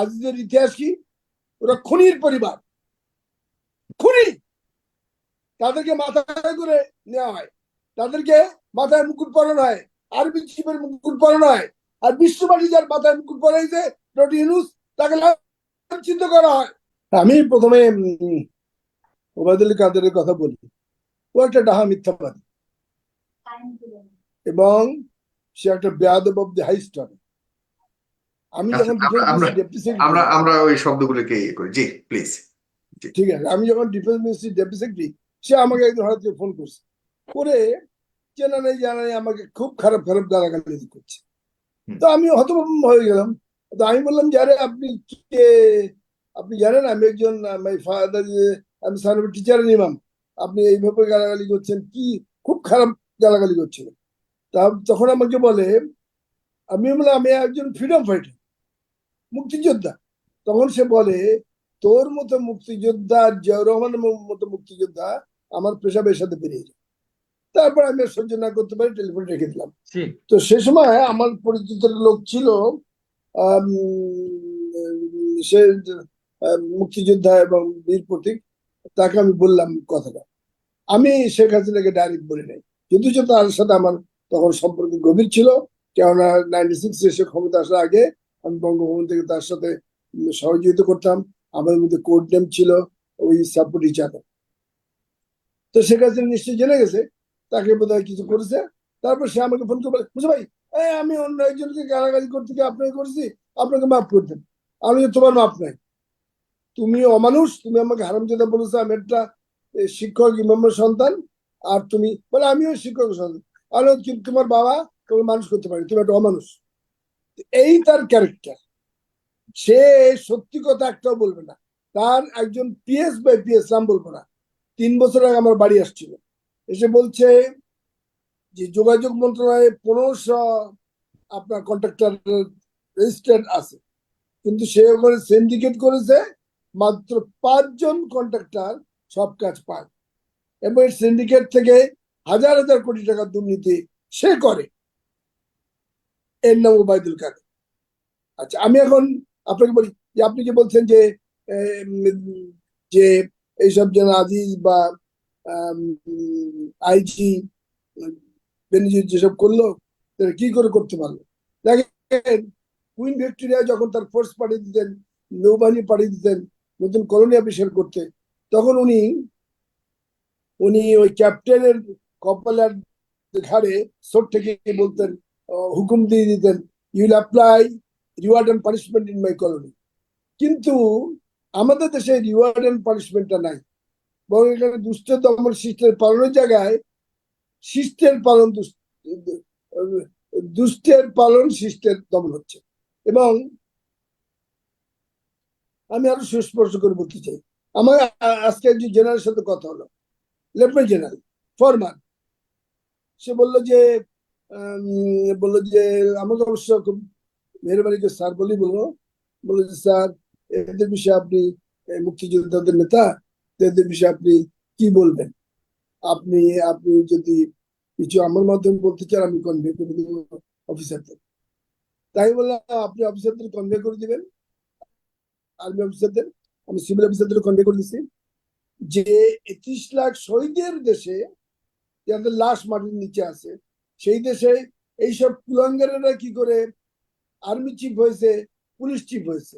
আজিজের ইতিহাস কি? ওরা খুনির পরিবার। খুনি! তাদেরকে মাথায় করে নেওয়া হয়। তাদেরকে মাথায় মুকুট পরানো হয়। আরবি চিফের মুকুট পরানো হয়। আর বিশ্ববাসী যার মাথায় মুকুট পরাইছে ডক্টর ইউনুস, তাকে লাঞ্ছিত করা হয়। আমি প্রথমে ওবায়দুল কাদেরের কথা বলি। ও একটা ডাহা মিথ্যাবাদী। এবং সে একটা বেয়াদব অব দি হাইস্ট হবে আমি আচ্ছা, যখন আমরা- আমরা- ওই শব্দগুলোকে ইয়ে করি। জি প্লিজ ঠিক আছে আমি যখন ডিফেন্স মিনিস্ট্রি ডেপুটি সেক্রেটারি সে আমাকে একদিন হঠাৎ ফোন করছে। করে চেনা নেই জানা নেই আমাকে খুব খারাপ খারাপ গালাগালি করছে। তো আমি হতভম্ব হয়ে গেলাম। তো আমি বললাম যে আরে আপনি কে? আপনি জানেন আমি একজন মাই ফাদার আমি সান টিচার ইমাম আপনি এইভাবে গালাগালি করছেন কি খুব খারাপ গালাগালি করছিল তা তখন আমাকে বলে আমি বললাম আমি একজন ফ্রিডম ফাইটার মুক্তিযোদ্ধা। তখন সে বলে তোর মতো মুক্তিযোদ্ধা জিয়াউর রহমানের মতো মুক্তিযোদ্ধা আমার পেশাবের সাথে বেরিয়ে যায় তারপর আমি সহ্য না করতে পারি টেলিফোন রেখে দিলাম। তো সে সময় আমার পরিচিত লোক ছিল সে মুক্তিযোদ্ধা এবং বীর প্রতীক তাকে আমি বললাম কথাটা। আমি শেখ হাসিনাকে ডাইরেক্ট বলি নাই। কিন্তু যে তার সাথে আমার তখন সম্পর্ক গভীর ছিল কেননা নাইনটি সিক্স এসে ক্ষমতা আসার আগে আমি বঙ্গভবন থেকে তার সাথে সহযোগিতা করতাম। আমাদের মধ্যে কোড নেম ছিল ওই সাপোর্ট ইচ তো শেখ হাসিনা নিশ্চয়ই জেনে গেছে তাকে বোধহয় কিছু করেছে। তারপর সে আমাকে ফোন করে বুঝে ভাই আমি অন্য একজনকে গালাগালি করতে গিয়ে আপনাকে করেছি আপনাকে মাফ করতেন আমি বলি, তোমার মাফ নাই। তুমি অমানুষ তুমি আমাকে হারামজাদা বলেছ আমি একটা শিক্ষক ইমামের সন্তান আর তুমি বলে আমিও শিক্ষক সন্তান। আমি তোমার বাবা তোমাকে মানুষ করতে পারি তুমি একটা অমানুষ। এই তার ক্যারেক্টার সে সত্যি কথা একটাও বলবে না। তার একজন পিএস বাই পিএস নাম বলব না। তিন বছর আগে আমার বাড়ি আসছিল। এসে বলছে যে, যোগাযোগ মন্ত্রণালয়ে পনেরোশো আপনার কন্ট্রাক্টর রেজিস্টার্ড আছে। কিন্তু সে ওখানে সিন্ডিকেট করেছে, মাত্র পাঁচজন কন্ট্রাক্টর সব কাজ পায়। এবং সিন্ডিকেট থেকে হাজার হাজার কোটি টাকার দুর্নীতি সে করে। এর নাম ওবায়দুল কাদের। আচ্ছা আমি এখন আপনাকে বলি, যে আপনি যে বলছেন যে যে এইসব যেন আজিজ বা আইজি, বেনিজির যেসব করল, তারা কি করে করতে পারল? দেখেন কুইন ভিক্টোরিয়া যখন তার ফোর্স পাঠিয়ে দিতেন, নৌবাহিনী পাঠিয়ে দিতেন, নতুন কলোনি আবিষ্কার করতে, তখন উনি উনি ওই ক্যাপ্টেনের কপালার ঘাড়ে সোট থেকে বলতেন হুকুম দিয়ে দিতেন you'll apply reward and punishment in my colony কিন্তু আমাদের দেশে রিওয়ার্ড অ্যান্ড পানিশমেন্টটা নাই। বরং এখানে দুষ্টের দমন শিষ্টের পালনের জায়গায় শিষ্টের পালন দুষ্ট- দুষ্টের পালন শিষ্টের দমন হচ্ছে। এবং আমি আরও সুস্পর্শ করে বলতে চাই। আমার আজকে একজন জেনারেলের সাথে কথা হলো। লেফটেন্যান্ট জেনারেল ফরমান সে বলল যে বলল যে আমাকে অবশ্য খুব মেহরবানি করে স্যার বলি বলল বলল যে, স্যার, এদের বিষয়ে আপনি মুক্তিযোদ্ধাদের নেতা, এদের বিষয়ে আপনি কি বলবেন? আপনি আপনি যদি কিছু আমার মাধ্যমে বলতে চান, আমি কনভে করে দেবো অফিসারদের তাই বললাম আপনি অফিসারদের কনভে করে দিবেন। আর্মি অফিসারদের আমি সিভিল অফিসারদের কনভে করে দিচ্ছি যে, একত্রিশ লাখ শহীদের দেশে যাদের লাশ মাটির নিচে আছে সেই দেশে এইসব কুলাঙ্গারেরা কি করে? আর্মি চিফ হয়েছে পুলিশ চিফ হয়েছে।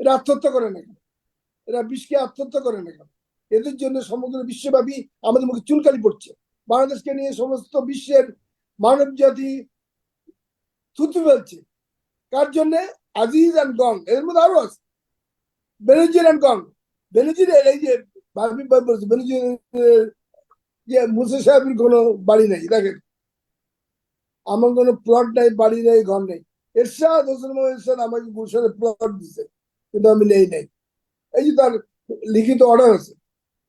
এরা আত্মহত্যা করে না কেন? এরা বিষকে আত্মহত্যা করে না কেন? এদের জন্য সমগ্র বিশ্বব্যাপী আমাদের মুখে চুলকালি পড়ছে। বাংলাদেশকে নিয়ে সমস্ত বিশ্বের মানব জাতি থুতু ফেলছে। কার জন্য? আজিজ অ্যান্ড গং এর মধ্যে আরও আছে। বেনজির অ্যান্ড গং বেনজির এই যে বেনজির যে মুসা সাহেবের কোনো বাড়ি নেই, দেখেন। আমার কোনো প্লট নাই, বাড়ি নেই, ঘর নেই। এরশাদ হোসেন মোহাম্মদ আমাকে গুলশানে প্লট দিছে, কিন্তু আমি নেই নাই। এই যে তার লিখিত অর্ডার আছে।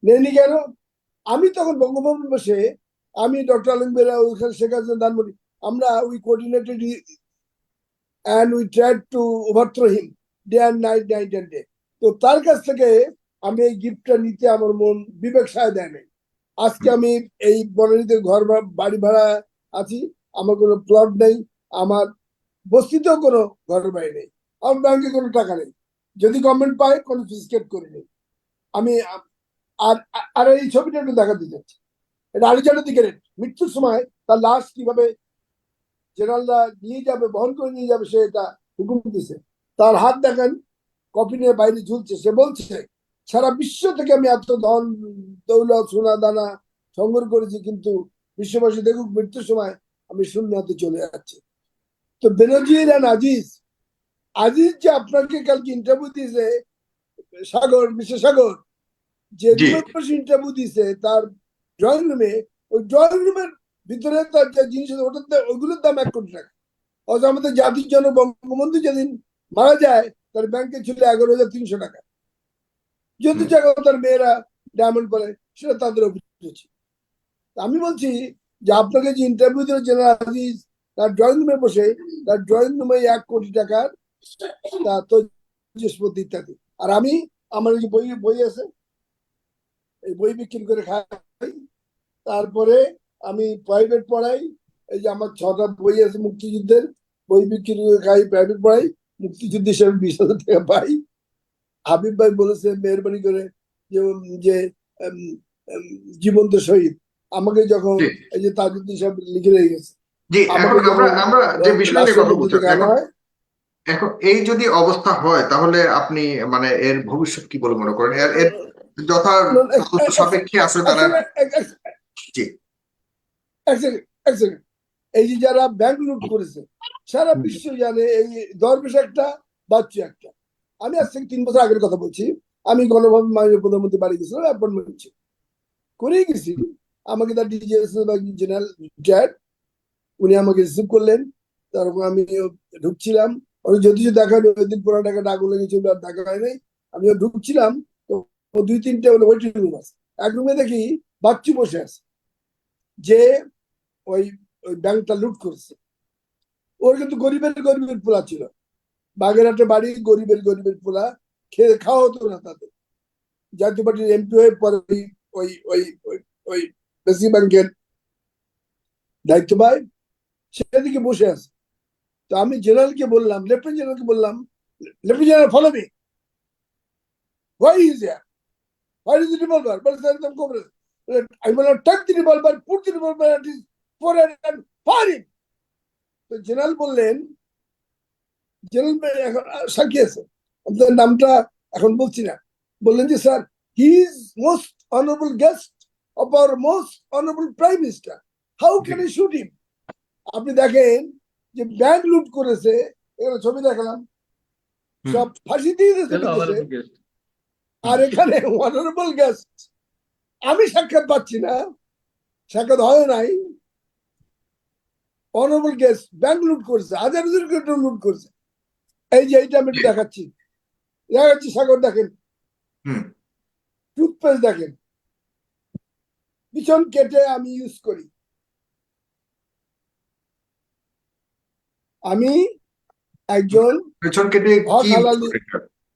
নেইনি কেন? আমি তখন বঙ্গভবন বসে আমি ডক্টর আলম বেরা ওইখানে শেখ হাসিনা, ধানমন্ডি, আমরা we coordinated and we tried to overthrow him day and night night and day তো তার কাছ থেকে আমি এই গিফটটা নিতে আমার মন বিবেক সায় দেয় নাই। আজকে আমি এই বনানীতে ঘর বাড়ি ভাড়া আছি। আমার কোনো প্লট নেই, আমার বস্তিতেও কোনো ঘর বাড়ি নেই, আমার ব্যাংকে কোনো টাকা নেই। যদি গভর্নমেন্ট পায় কনফিসকেট করে নেই। আমি আর, আর- এই ছবিটা একটু দেখাতে চাচ্ছি। এটা আরিজানা দিকে মৃত্যুর সময় তার লাশ কীভাবে জেনারেলরা নিয়ে যাবে, বহন করে নিয়ে যাবে, সে এটা হুকুম দিছে। তার হাত দেখেন কফিনের বাইরে ঝুলছে। সে বলছে, সারা বিশ্ব থেকে আমি এত ধন, দৌলত, সোনা, দানা সংগ্রহ করেছি, কিন্তু বিশ্ববাসী দেখুক মৃত্যুর সময় আমি হাতে চলে যাচ্ছি। তো বেনজির অ্যান্ড আজিজ আজিজ যে আপনাকে কালকে ইন্টারভিউ দিয়েছে সাগর বিশ্ব সাগর যে ইন্টারভিউ দিয়েছে তার ড্রয়িং রুমে ওই ড্রয়িং রুমের ভিতরে তার যে জিনিস ওটার ওইগুলোর দাম এক কোটি টাকা। অথচ আমাদের জাতির জন্য বঙ্গবন্ধু যেদিন মারা যায় তার ব্যাংকে ছিল এগারো হাজার তিনশো টাকা। যদি। জায়গা তার মেয়েরা ডায়মন্ড পরে সেটা তাদের অভিযোগ আমি বলছি যে আপনাকে যে ইন্টারভিউ দিল জেনারেল আজিজ তার ড্রয়িং রুমে বসে, তার ড্রয়িং রুমে এক কোটি টাকার তৈজসপতি ইত্যাদি। আর আমি, আমার যে বই বই আছে, এই বই বিক্রি করে খাই। তারপরে আমি প্রাইভেট পড়াই। এই যে আমার ছটা বই আছে মুক্তিযুদ্ধের, বই বিক্রি করে খাই প্রাইভেট পড়াই। মুক্তিযুদ্ধ হিসেবে বিশ হাজার টাকা পাই। হাবিব ভাই বলেছে, মেহরবানি করে যে জীবন্ত শহীদ। আমাকে যখন এই যে তাজুদ্দিন সাহেব লিখে রেখে গেছে জি এখন আমরা আমরা যে বিষয় নিয়ে কথা বলছি এখন এই যদি অবস্থা হয় তাহলে আপনি মানে এর ভবিষ্যৎ কি বলে মনে করেন? এর এর যথা সাপেক্ষে আছে তারা জি। এই যে যারা ব্যাংক লুট করেছে সারা। বিশ্ব জানে এই দরবেশ একটা বাচ্চু একটা। আমি আজ থেকে তিন বছর আগের কথা বলছি। আমি গণভাবে মাননীয় প্রধানমন্ত্রী বাড়ি গেছিলাম অ্যাপয়েন্টমেন্ট করেই গেছি। আমাকে তার ডিজিএস জেনারেল রিটায়ার্ড উনি আমাকে রিসিভ করলেন। তারপর আমি ঢুকছিলাম। ওই যদিও দেখা হয়নি, ওই দিন পুরো টাকা ডাক লেগেছিল আর দেখা হয় নাই। আমিও ঢুকছিলাম তো দুই তিনটে ওয়েটিং রুম আছে। এক রুমে দেখি বাচ্চু বসে আছে যে ওই ওই ব্যাংকটা লুট করছে। ওর কিন্তু গরিবের গরিবের পোলা ছিল। বাগেরহাটে বাড়ি গরিবের গরিবের পোলা। খেয়ে খাওয়া হতো না তাদের। জাতীয় পার্টির এমপি হয়ে পরে ওই ওই ওই ওই ব্যাংকের দায়িত্ব পায় সেদিকে বসে আছে। তো আমি জেনারেলকে বললাম লেফটেন্যান্ট জেনারেলকে বললাম general follow me why is your why is revolver বলে স্যার একদম not touch the revolver, put the revolver at his forehead and fire তো জেনারেল বললেন জেনারেল এখন সাক্ষী আছে? আপনার নামটা এখন বলছি না। বললেন যে sir he is most honourable guest of our most honourable prime minister how can you shoot him আপনি দেখেন যে ব্যাংক লুট করেছে এখানে ছবি দেখালাম। সব ফাঁসি দিয়ে। আর এখানে অনারেবল গেস্ট আমি সাক্ষাৎ পাচ্ছি না। সাক্ষাৎ হয় নাই। অনারেবল গেস্ট ব্যাংক লুট করছে হাজার হাজার লুট করছে। এই যে এইটা আমি দেখাচ্ছি। দেখাচ্ছি সাগর দেখেন। টুথপেস্ট দেখেন। পিছন কেটে আমি ইউজ করি। আমি একজন পেছন কেটে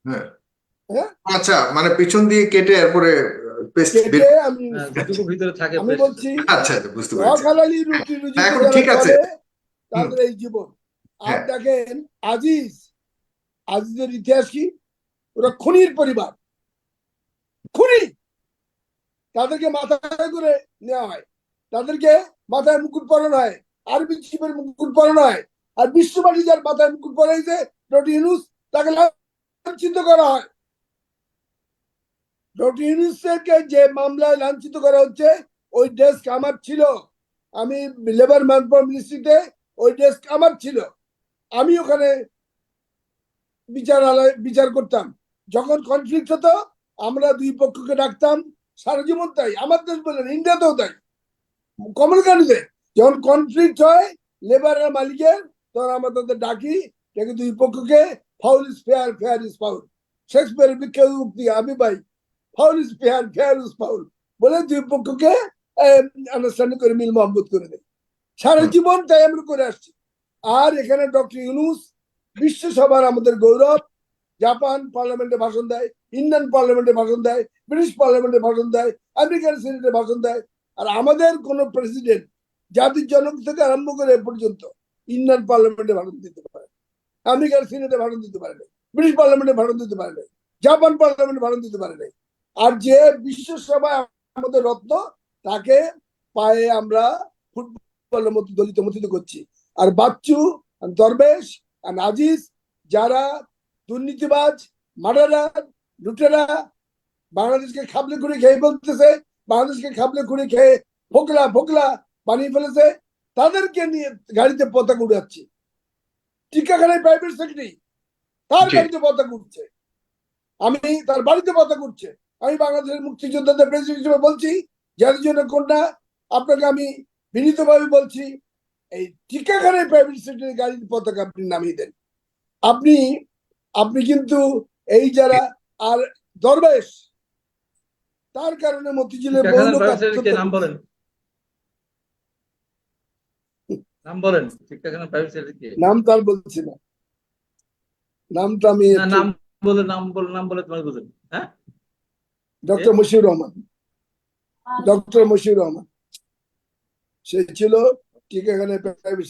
হ্যাঁ। হ্যাঁ? আচ্ছা মানে পেছন দিয়ে কেটে এরপরে আমি ভিতরে থাকে আমি বলছি আচ্ছা আচ্ছা বুঝতে পেরেছি। রুটি রুজি এখন ঠিক আছে। তাদের এই জীবন। আর হ্যাঁ। দেখেন আজিজ আজিজের ইতিহাস কি? ওরা খুনির পরিবার। খুনি! তাদেরকে মাথায় করে নেওয়া হয়। তাদেরকে মাথায় মুকুট পরানো হয়। আরবি চিপের মুকুট পরানো হয়। আর বিশ্ববাসী যার মাথায় মুকুট পরাইছে ডক্টর তাকে লাঞ্ছিত করা হয়। ডক্টর যে মামলায় লাঞ্ছিত করা হচ্ছে, ওই ডেস্ক আমার ছিল। আমি লেবার ম্যান মিনিস্ট্রিতে ওই ডেস্ক আমার ছিল। আমি ওখানে বিচারালয়, বিচার করতাম। যখন কনফ্লিক্ট হতো, আমরা দুই পক্ষকে ডাকতাম। সারা জীবন তাই। আমার দেশ বলেন ইন্ডিয়াতেও তাই। কমলকানুতে যখন কনফ্লিক্ট হয় লেবারের মালিকের তখন আমরা তাদের ডাকি ডেকে দুই পক্ষকে foul is fair fair is foul শেক্সপিয়ারের বিখ্যাত উক্তি আমি ভাই foul is fair fair is foul বলে দুই পক্ষকে আন্ডারস্ট্যান্ডিং করে মিল মহব্বত করে দেয়। সারা জীবন তাই আমরা করে আসছি। আর এখানে ডক্টর ইউনুস বিশ্বসভার আমাদের গৌরব জাপান পার্লামেন্টে ভাষণ দেয় ইন্ডিয়ান পার্লামেন্টে ভাষণ দেয় ব্রিটিশ পার্লামেন্টে ভাষণ দেয় আমেরিকান সিনেটে ভাষণ দেয়, আর আমাদের কোন প্রেসিডেন্ট জাতির জনক থেকে আরম্ভ করে এ পর্যন্ত ইন্ডিয়ান পার্লামেন্টে ভাষণ দিতে পারে আমেরিকার সিনেটে ভাষণ দিতে পারে ব্রিটিশ পার্লামেন্টে ভাড়া দিতে পারে জাপান পার্লামেন্টে ভাড়া দিতে পারে আর যে বিশ্বসভায় আমাদের রত্ন, তাকে পায়ে আমরা ফুটবলের মতো দলিত মতিত করছি। আর বাচ্চু দরবেশ, আর আজিজ যারা দুর্নীতিবাজ, মার্ডারার, লুটেরা বাংলাদেশকে খাবলে করে খেয়ে বলতেছে বাংলাদেশকে খাবলে করে খেয়ে ফোকলা ফোকলা বানিয়ে ফেলেছে তাদেরকে নিয়ে গাড়িতে পতাকা উড়াচ্ছি। টিকাখানায় প্রাইভেট সেক্রেটারি তার গাড়িতে পতাকা উঠছে আমি তার বাড়িতে পতাকা উঠছে আমি বাংলাদেশের মুক্তিযোদ্ধাদের প্রেসিডেন্ট হিসেবে বলছি যার জন্য কোনটা আপনাকে আমি বিনীতভাবে বলছি এই টিকাখানায় প্রাইভেট সেক্রেটারি গাড়ির পতাকা আপনি নামিয়ে দেন। আপনি আপনি কিন্তু এই যারা আর দরবেশ তার কারণে মতিঝিলের বহু চিড়িয়াখানার লোক প্রাইভেট নাম বলেন। নাম বলেন নাম তার বলছি না। নামটা আমি নাম বলে নাম বলে নাম বলে তোমার বুঝেন হ্যাঁ? ডক্টর মশিউর রহমান। ডক্টর মশিউর রহমান। সে ছিল টিকাখানে প্রাইভেট